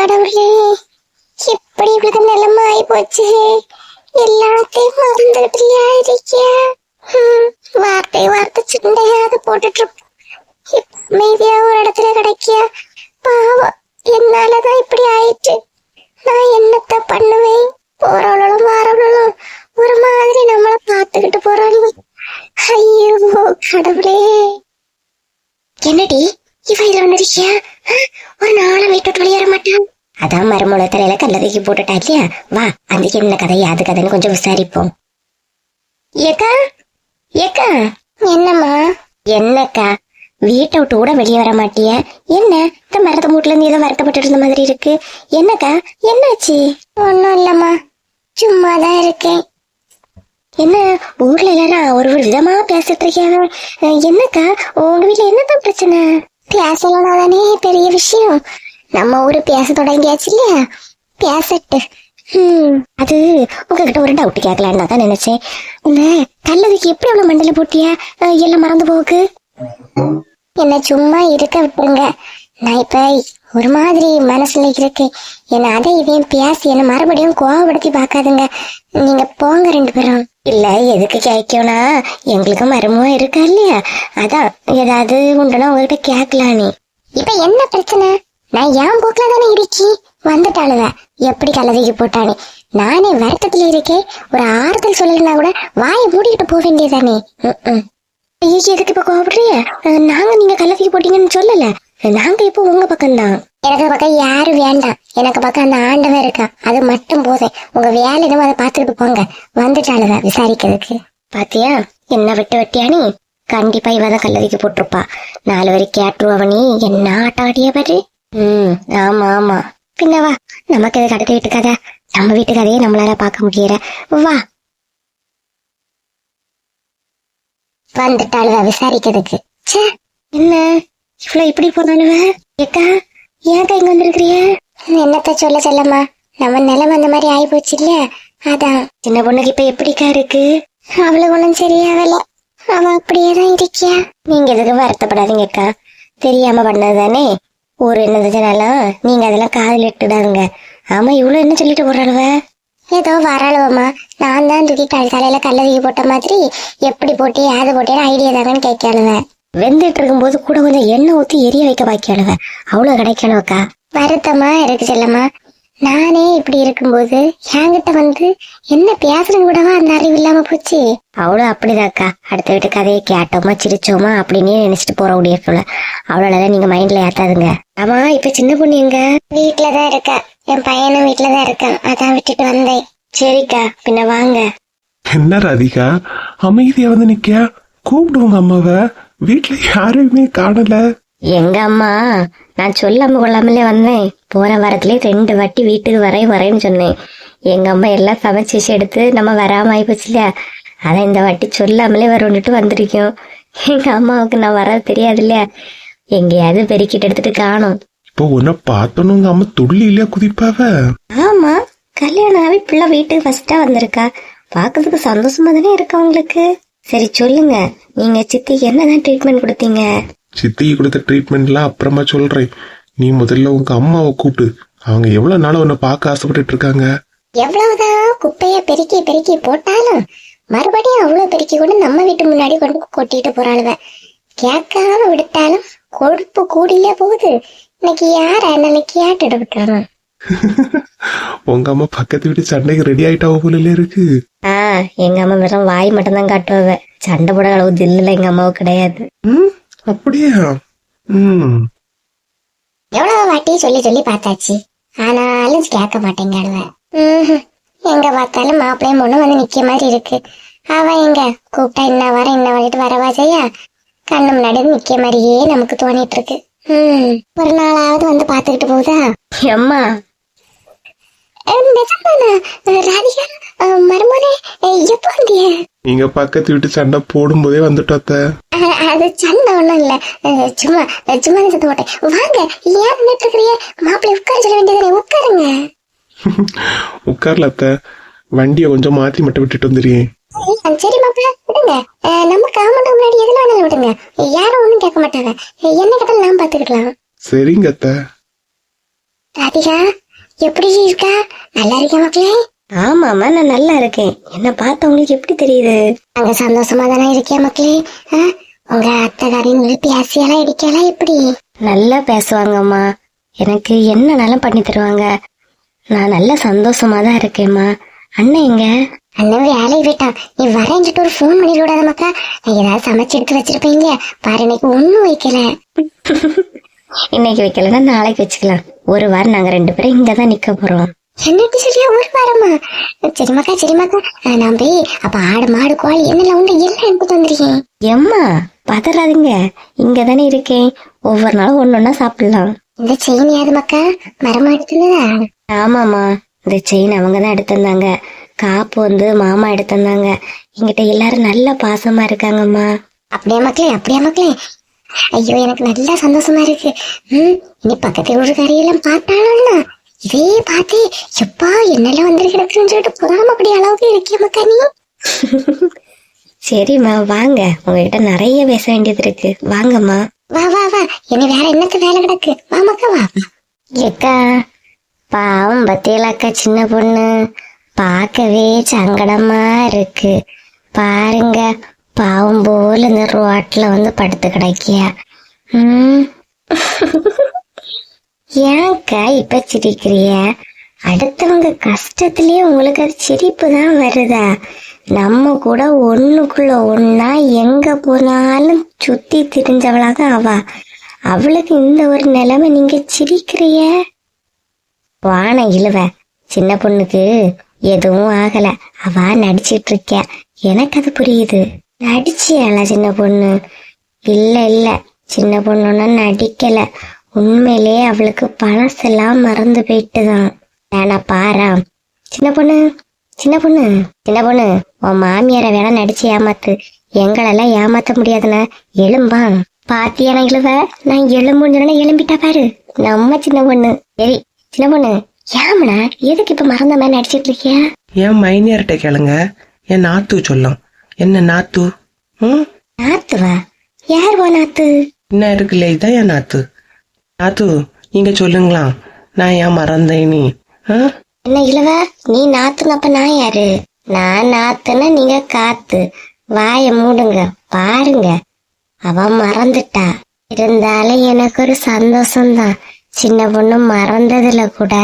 கடவுளே எப்படி இவ்வளவு நிலைமை ஆயி போச்சு. எல்லாத்தையும் மறந்துட்டுலயா இருக்க வார்த்தை வார்த்தை சிண்டையாவது போட்டுட்டு இருப்ப. அமைதியா ஒரு இடத்துல கிடைக்கிய? பாவம் என்னாலதான் இப்படி ஆயிட்டு நான் என்னத்த பண்ணுவேன்? போறவளும் வாரவளும் ஒரு மாதிரி நம்மள பாத்துக்கிட்டு போறாங்க ஐயோ கடவுளே. என்னடி? இவ இதுல ஒரு நாளை வீட்டு வெளியேற மாட்டான் அதான் மறுமுளை தலையில கல்லதைக்கு போட்டுட்டா இல்லையா? வா அந்த என்ன கதை யாது கதைன்னு கொஞ்சம் விசாரிப்போம். ஏக்கா? ஏக்கா? என்னம்மா? என்னக்கா? வீட்டை விட்டு கூட வெளியே வர மாட்டிய? என்ன? இந்த மரத்த மூட்டுல இருந்து ஏதோ வருத்தப்பட்டு இருந்த மாதிரி இருக்கு. என்னக்கா? என்னாச்சு? ஒன்னும் இல்லம்மா. சும்மா தான் இருக்கேன். என்ன? ஊர்ல எல்லாரும் ஒரு ஒரு விதமா பேசிட்டு இருக்காங்க அஹ் என்னக்கா? உங்க வீட்ல என்னதான் பிரச்சனை? பேசலாம் தானே பெரிய விஷயம். நம்ம ஊரு பேச தொடங்கியாச்சு இல்லையா? பேசட்டு. அது உங்ககிட்ட ஒரு டவுட் கேட்கலான்னு தான் நினைச்சேன். இந்த கல்லதுக்கு எப்படி அவ்வளவு மண்டல போட்டியா? எல்லாம் மறந்து போக்கு என்ன சும்மா இருக்க விட்டுருங்க. நான் இப்ப ஒரு மாதிரி மனசுல இருக்கு. என்ன அதை இதையும் பேசி என்ன மறுபடியும் கோவப்படுத்தி பார்க்காதுங்க. நீங்க போங்க ரெண்டு பேரும். இல்ல எதுக்கு கேட்கணும்னா எங்களுக்கு மருமம் இருக்கா இல்லையா? அதான் ஏதாவது உண்டுனா உங்ககிட்ட கேட்கலாம் நீ இப்ப என்ன பிரச்சனை? நான் என் போக்குல தானே இருக்கி? வந்துட்டாளுவ. எப்படி கலதைக்கு போட்டானே? நானே வருத்தத்துல இருக்கேன். ஒரு ஆறுதல் சொல்லலைன்னா கூட வாயை மூடிக்கிட்டு போக வேண்டியதானே எதுக்கு இப்ப கோவப்படுறிய நாங்க நீங்க கள்ளத்துக்கு போட்டீங்கன்னு சொல்லல. நாங்க இப்போ உங்க பக்கம் தான் எனக்கு பக்கம் யாரும் வேண்டாம். எனக்கு பக்கம் அந்த ஆண்டவன் இருக்கான் அது மட்டும் போதும். உங்க வேலை என்னமோ அதை பாத்துக்கிட்டு போங்க. வந்துட்டாளுவ விசாரிக்கிறதுக்கு. பாத்தியா? என்ன விட்டு வெட்டியா நீ? கண்டிப்பா இவ தான் கல்லறிக்கு போட்டிருப்பா. நாலு வரைக்கும் கேட்டுருவ நீ. என்ன ஆட்டம் ஆடிய பாரு. ம் ஆமா ஆமா. பின்ன வா. நமக்கு எதுக்கு அடுத்த வீட்டு கதை நம்ம வீட்டு கதையே நம்மளால பார்க்க முடியல. வா. வந்துட்டாளுவ விசாரிக்கிறதுக்கு. ச்சே! என்ன? இவ்வளவு இப்படி போனாலுவ? ஏக்கா? ஏன் இங்க வந்திருக்கிறிய? என்னத்த சொல்ல செல்லம்மா? நம்ம நிலம் அந்த மாதிரி ஆயி போச்சு இல்ல அதான். சின்ன பொண்ணுக்கு இப்ப எப்படிக்கா இருக்கு? அவளுக்கு ஒண்ணும் சரியாகல. அவ அப்படியே தான் இருக்கியா? நீங்க எதுக்கு வருத்தப்படாதீங்க அக்கா. தெரியாம பண்ணதுதானே? என்ன என்னதுனாலும் நீங்க அதெல்லாம் காதல் இட்டுடாதுங்க ஆமா இவ்வளவு என்ன சொல்லிட்டு போறாளுவ ஏதோ வரளவம்மா. நான் தான் தூக்கி கல் தலையில கல்ல தூக்கி போட்ட மாதிரி எப்படி போட்டு யாது போட்டேன்னு ஐடியா தாங்கன்னு கேட்கலுவேன் வெந்துட்டு இருக்கும்போது கூட கொஞ்சம் எண்ணெய் ஊத்தி எரிய வைக்க பாக்கியாளுவ அவ்வளவு கிடைக்கணும்க்கா வருத்தமா இருக்கு செல்லம்மா. நானே இப்படி இருக்கும்போது என்கிட்ட வந்து என்ன பேசுறது கூடவா அந்த அறிவு இல்லாம போச்சு? அவ்வளவு அப்படிதாக்கா அடுத்த வீட்டு கதையை கேட்டோமா சிரிச்சோமா அப்படின்னு நினைச்சிட்டு போற முடிய போல அவ்வளவுதான் நீங்க மைண்ட்ல ஏத்தாதுங்க. ஆமா இப்ப சின்ன பொண்ணு எங்க? வீட்டுலதான் இருக்கா. என் பையனும் வீட்டுலதான் இருக்கான். அதான் விட்டுட்டு வந்தேன். சரிக்கா பின்ன வாங்க. என்ன ராதிகா? அமைதியா வந்து நிக்க கூப்பிடுவோங்க அம்மாவ. வீட்டுல யாரையுமே காணல. எங்க அம்மா நான் சொல்லாம கொள்ளாமலே வந்தேன். போன வாரத்திலே ரெண்டு வாட்டி வீட்டுக்கு வரேன் வரேன்னு சொன்னேன். எங்க அம்மா எல்லாம் சமைச்சு எடுத்து நம்ம வராம ஆயிப்போச்சு இல்லையா? அதான் இந்த வாட்டி சொல்லாமலே வரும்னுட்டு வந்திருக்கோம். எங்க அம்மாவுக்கு நான் வர தெரியாது இல்லையா? எங்கேயாவது பெருக்கிட்டு எடுத்துட்டு காணும். இப்போ உன்னை பார்த்தோன்னு உங்க அம்மா துள்ளியில குதிப்பாவ? ஆமா கல்யாணம் ஆகி பிள்ளை வீட்டுக்கு ஃபர்ஸ்டா வந்திருக்கா. பாக்குறதுக்கு சந்தோஷமா தானே இருக்கு அவங்களுக்கு? சரி சொல்லுங்க. நீங்க சித்திக்கு என்னதான் ட்ரீட்மெண்ட் கொடுத்தீங்க? சித்தி கொடுத்த ட்ரீட்மெண்ட்லாம் அப்புறமா சொல்றேன். நீ முதல்ல உங்க அம்மாவை கூப்பிட்டு அவங்க எவ்வளவு நாள் உன்னை பார்க்க ஆசைப்பட்டுட்டு இருக்காங்க? எவ்வளவுதான் குப்பைய பெருக்கி பெருக்கி போட்டாலும் மறுபடியும் அவ்வளவு பெருக்கி கொண்டு நம்ம வீட்டு முன்னாடி கொண்டு கொட்டிட்டு போறாளுவ. கேட்காம விட்டாலும் கொழுப்பு கூடியே போகுது இன்னைக்கு யார அன்னைக்கு கேட்டுட்டு விட்டாங்க உங்க அம்மா பக்கத்து வீட்டு சண்டைக்கு ரெடி ஆயிட்டாவ போல இருக்கு. ஆ எங்க அம்மா வெறும் வாய் மட்டும் தான் காட்டுவாவ. சண்டை போட அளவு தில்லுல எங்க அம்மாவுக்கு கிடையாது. ம் அப்படியா? ம். எவ்வளவு வாட்டி சொல்லி சொல்லி பார்த்தாச்சு. ஆனாலும் கேட்க மாட்டேங்காளுவ ம்ஹும். எங்க பார்த்தாலும் மாப்பிள்ளையும் பொண்ணு வந்து நிக்க மாதிரி இருக்கு. அவ எங்க? கூப்பிட்டா இன்ன வர இன்ன வரைட்டு வரவா செய்யா? கண்ணு முன்னாடி நிக்க மாதிரியே நமக்கு தோணிட்டு இருக்கு. ம். ஒரு நாளாவது வந்து பாத்துக்கிட்டு போகுதா? அம்மா ராதிகா மருமனே எப்போ வந்திய? நீங்க பக்கத்து வீட்டு சண்டை போடும்போதே வந்துட்டோத்த அது சண்டை ஒண்ணும் இல்ல. சும்மா சும்மா தான் சத்தம் போட்டேன். வாங்க ஏன் நின்னுட்டு இருக்கிறீங்க? மாப்பிள்ளை உட்கார சொல்ல வேண்டியதானே உட்காருங்க. உட்கார்ல அத்த. வண்டியை கொஞ்சம் மாத்தி மட்டும் விட்டுட்டு வந்துடுறேன் சரி மாப்பிள்ள விடுங்க. நம்ம காமண்ட முன்னாடி எதுல வேணாலும் விடுங்க. யாரும் ஒண்ணும் கேட்க மாட்டாங்க. என்ன கேட்டாலும் நான் பாத்துக்கலாம் சரிங்க அத்த. ராதிகா எப்படி இருக்கா? நல்லா இருக்கா மக்களே? ஆமாமா நான் நல்லா இருக்கேன். என்ன பார்த்த உங்களுக்கு எப்படி தெரியுது? அங்க சந்தோஷமா தானே இருக்கியா மக்களே? உங்க அத்தைக்காரிங்க பேசியெல்லாம் இருக்கலாம் எப்படி? நல்லா பேசுவாங்கம்மா. எனக்கு என்னனாலும் பண்ணி தருவாங்க. நான் நல்ல சந்தோஷமா தான் இருக்கேம்மா. அண்ணன் எங்க? அண்ணன் வேலையை விட்டான் நீ வரேன்ட்டு ஒரு ஃபோன் பண்ணி விடாத மக்கா. நான் ஏதாவது சமைச்சு எடுத்து வச்சிருப்பீங்க பாரு இன்னைக்கு ஒண்ணும் வைக்கல. இன்னைக்கு வைக்கலன்னா நாளைக்கு வச்சுக்கலாம். ஒரு வாரம் நாங்க ரெண்டு பேரும் இங்க தான் நிக்க போறோம். என்னட்டு சரியா ஒரு வாரமா? சரிமாக்கா சரிமாக்கா நான் போய் அப்ப ஆடு மாடு கோழி என்னெல்லாம் உண்டு எல்லாம் எடுத்துட்டு வந்திருக்கேன். எம்மா பதறாதீங்க. இங்க தானே இருக்கேன். ஒவ்வொரு நாளும் ஒன்னொன்னா சாப்பிடலாம். இந்த செயின் யாது மக்கா மரமா எடுத்துனதா? ஆமாமா இந்த செயின் அவங்க தான் எடுத்து வந்தாங்க காப்பு வந்து மாமா எடுத்து வந்தாங்க எங்கிட்ட எல்லாரும் நல்ல பாசமா இருக்காங்கம்மா. அப்படியே மக்களே அப்படியே மக்களே. ஐயோ எனக்கு நல்லா சந்தோஷமா இருக்கு. ம் இனி பக்கத்து ஊருக்காரியெல்லாம் பார்த்தாலும்னா இதே பார்த்து எப்பா என்னெல்லாம் வந்து கிடக்குன்னு சொல்லிட்டு பொறாமப்படி அளவுக்கு இருக்கிய மக்கா நீ? சரிம்மா வாங்க. உங்ககிட்ட நிறைய பேச வேண்டியது இருக்கு. வாங்கம்மா. வா வா வா. என்ன வேற என்னத்த வேலை கிடக்கு? வா மக்கா வா. ஏக்கா பாவம் பத்தியலாக்கா சின்ன பொண்ணு. பார்க்கவே சங்கடமா இருக்கு. பாருங்க பாவம் போல இந்த ரோட்ல வந்து படுத்து கிடைக்கியா. ம். ஏன்க்கா இப்ப சிரிக்கிறிய? அடுத்தவங்க கஷ்டத்திலேயே உங்களுக்கு அது சிரிப்பு தான் வருதா? நம்ம கூட ஒண்ணுக்குள்ள ஒன்னா எங்க போனாலும் சுத்தி திரிஞ்சவளாக அவ. அவளுக்கு இந்த ஒரு நிலைமை நீங்க சிரிக்கிறிய? வான இழுவ. சின்ன பொண்ணுக்கு எதுவும் ஆகல. அவ நடிச்சிட்டு இருக்க. எனக்கு அது புரியுது. நடிச்சியாளா சின்ன பொண்ணு? இல்ல இல்ல. சின்ன பொண்ணுன்னா நடிக்கலை. உண்மையிலேயே அவளுக்கு பழசெல்லாம் மறந்து போயிட்டுதான். வேணா பாரா. சின்ன பொண்ணு சின்ன பொண்ணு சின்ன பொண்ணு உன் மாமியாரை வேணா நடிச்சு ஏமாத்து. எங்களெல்லாம் ஏமாத்த முடியாதுண்ணா. எலும்பா பாத்தியான இழுவ நான் எலும்புன்னு எலும்பிட்டா பாரு. நம்ம சின்ன பொண்ணு. சரி சின்ன பொண்ணு ஏமனா எதுக்கு இப்ப மறந்த மாதிரி நடிச்சிட்டு இருக்கியா? என் மைனியர்கிட்ட கேளுங்க. என் நாத்து சொல்லும். என்ன நாத்து? ம்? நாத்துவா? யார் வா நாத்து? என்ன இருக்குல்ல இதான் என் நாத்து. நாத்து நீங்க சொல்லுங்களா. நான் ஏன் மறந்தேன் நீ? என்ன இளவ? நீ நாத்துனப்ப நான் யாரு? நான் நாத்துனா நீங்க காத்து. வாய மூடுங்க பாருங்க. அவ மறந்துட்டா. இருந்தாலும் எனக்கு ஒரு சந்தோஷம்தான். சின்ன பொண்ணு மறந்ததுல கூட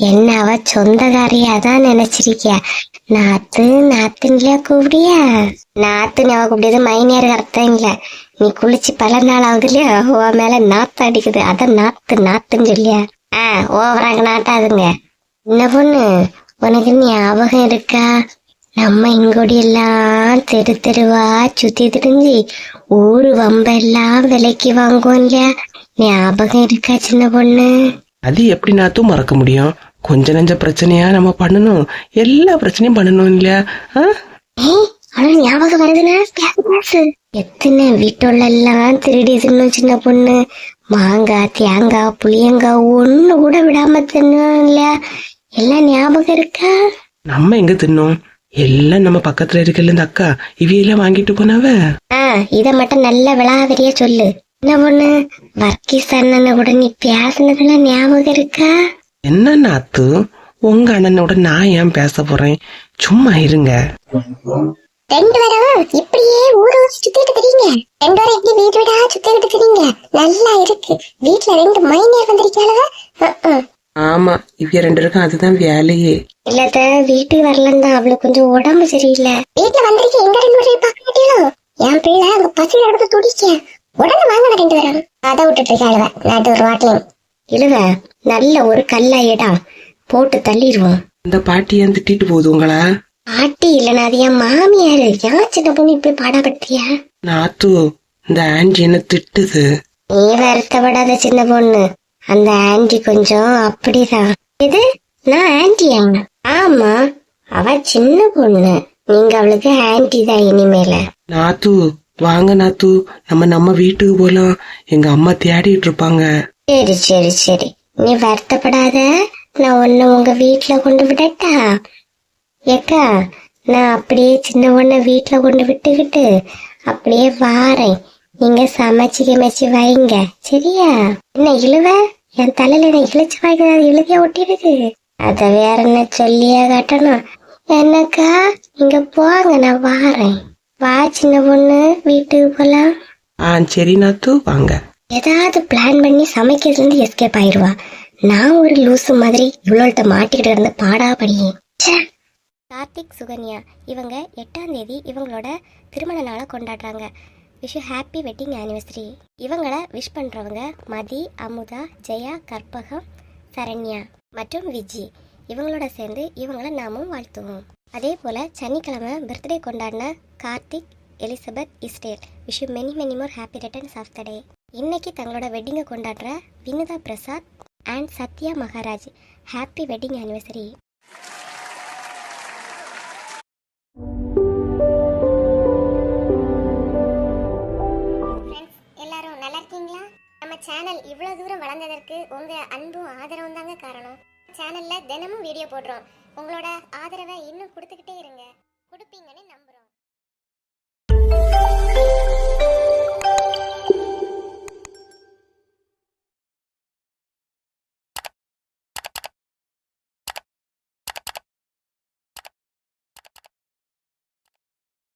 என்ன அவ சொந்தக்காரியா தான் நினைச்சிருக்கியா? நாத்து நாத்துங்களா கூப்பிடியா? நாத்து அவ கூப்பிடியது மைனியாருக்கு அர்த்தம் இல்ல நீ குளிச்சு பல நாள் ஆகுது இல்லையா உன் மேல நாத்து அடிக்குது. அதான் நாத்து நாத்துன்னு சொல்லியா. ஆ ஓவராக நாட்டாதுங்க. என்ன பொண்ணு? உனக்கு ஞாபகம் இருக்கா? நம்ம இங்கோடி எல்லாம் தெரு தெருவா சுத்தி திரிஞ்சு ஊரு வம்பெல்லாம் விலைக்கு வாங்குவோம் இல்லையா ஞாபகம் இருக்கா சின்ன பொண்ணு? அது எப்படி நாத்தும் மறக்க முடியும்? கொஞ்ச நெஞ்ச பிரச்சனையா நம்ம பண்ணணும். எல்லா பிரச்சனையும் பண்ணணும் இல்லையா? ஆனா ஞாபகம் வருதுன்னா எத்தனை வீட்டுள்ள எல்லாம் திருடி தின்னும் சின்ன பொண்ணு. மாங்காய் தேங்காய் புளியங்காய் ஒண்ணு கூட விடாம தின்னும் இல்லையா? எல்லாம் ஞாபகம் இருக்கா? நம்ம எங்க தின்னோம்? எல்லாம் நம்ம பக்கத்துல இருக்கல இந்த அக்கா இவையெல்லாம் வாங்கிட்டு போனவ? இத மட்டும் நல்ல விளாவரியா சொல்லு. என்ன பொண்ணு? வர்க்கீஸ் அண்ணனை கூட நீ பேசுனதெல்லாம் ஞாபகம் இருக்கா? என்ன நாத்து? உங்க அண்ணனோட நான் ஏன் பேச போறேன்? சும்மா இருங்க. ரெண்டு பேரும் இப்படியே ஊரு சுத்திட்டு தெரியுங்க. ரெண்டு பேரும் இப்படி வீடு வீடா சுத்திட்டு தெரியுங்க? நல்லா இருக்கு. வீட்டுல ரெண்டு மைனியர் வந்திருக்காளவ ஆமா இவ ரெண்டு அதுதான் வேலையே. இல்லத்த வீட்டுக்கு வரலன்னு அவளுக்கு கொஞ்சம் உடம்பு சரியில்லை. வீட்டுல வந்திருக்க எங்க ரெண்டு பேரும் பார்க்க மாட்டீங்களோ என் பிள்ளை அங்க பசி நடந்து துடிக்க. உடனே வாங்க ரெண்டு பேரும். அதை விட்டுட்டு இருக்காளுவ நாட்டு ஒரு வாட்டிலையும் இழுவ நல்ல ஒரு கல்லா இடம் போட்டு தள்ளிடுவோம். இந்த பாட்டி ஏன் திட்டிட்டு போகுது உங்களா? பாட்டி இல்லைன்னா அது என் மாமியாரு. ஏன் சின்ன பொண்ணு இப்படி பாடப்படுத்தியா நாத்து இந்த ஆன்டி என்ன திட்டுது? நீ வருத்தப்படாத சின்ன பொண்ணு. அந்த ஆன்டி கொஞ்சம் அப்படிதான் இது நான் ஆன்டியா ஆமா அவ சின்ன பொண்ணு. நீங்க அவளுக்கு ஆன்டி தான் இனிமேல நாத்து வாங்க நாத்து நம்ம நம்ம வீட்டுக்கு போலாம். எங்க அம்மா தேடிட்டு இருப்பாங்க. சரி சரி சரி. நீ வருத்தப்படாத. நான் உன்னை உங்க வீட்டுல கொண்டு விடட்டா? ஏக்கா நான் அப்படியே சின்ன ஒன்ன வீட்டுல கொண்டு விட்டுக்கிட்டு அப்படியே வாரேன். நீங்க சமைச்சு கிமைச்சு வைங்க. சரியா? என்ன இழுவ? என் தலையில என்ன இழிச்சு வாய்க்கிறது இழுதியா ஒட்டிருக்கு அத வேற என்ன சொல்லியா காட்டணும்? என்னக்கா இங்க போங்க நான் வாரேன். வா சின்ன பொண்ணு வீட்டுக்கு போலாம். ஆ சரி நாத்து. வாங்க. ஏதாவது பிளான் பண்ணி சமைக்கிறதுலேருந்து எஸ்கேப் ஆயிடுவா நான் ஒரு லூசு மாதிரி இவ்வளோட்ட மாட்டிக்கிட்டு இருந்து பாடா படியே கார்த்திக் சுகன்யா இவங்க எட்டாம் தேதி இவங்களோட திருமண நாளை கொண்டாடுறாங்க. விஷ் ஹாப்பி வெட்டிங் ஆனிவர்சரி இவங்களை விஷ் பண்ணுறவங்க மதி அமுதா ஜெயா கற்பகம் சரண்யா மற்றும் விஜி. இவங்களோட சேர்ந்து இவங்கள நாமும் வாழ்த்துவோம். அதே போல் சனிக்கிழமை பர்த்டே கொண்டாடின Karthik Elizabeth இஸ்டேல் wish many many more happy returns of the day இன்னைக்கு தங்களோட வெட்டிங்கை கொண்டாடுற Vinitha Prasad and Sathya Maharaj. Happy wedding anniversary எல்லாரும் நல்லா இருக்கீங்களா? நம்ம சேனல் இவ்வளோ தூரம் வளர்ந்ததற்கு உங்க அன்பும் ஆதரவும் தாங்க காரணம். சேனல்ல தினமும் வீடியோ போடுறோம். உங்களோட ஆதரவை இன்னும் கொடுத்துக்கிட்டே இருங்க. கொடுப்பீங்கன்னு நம்ப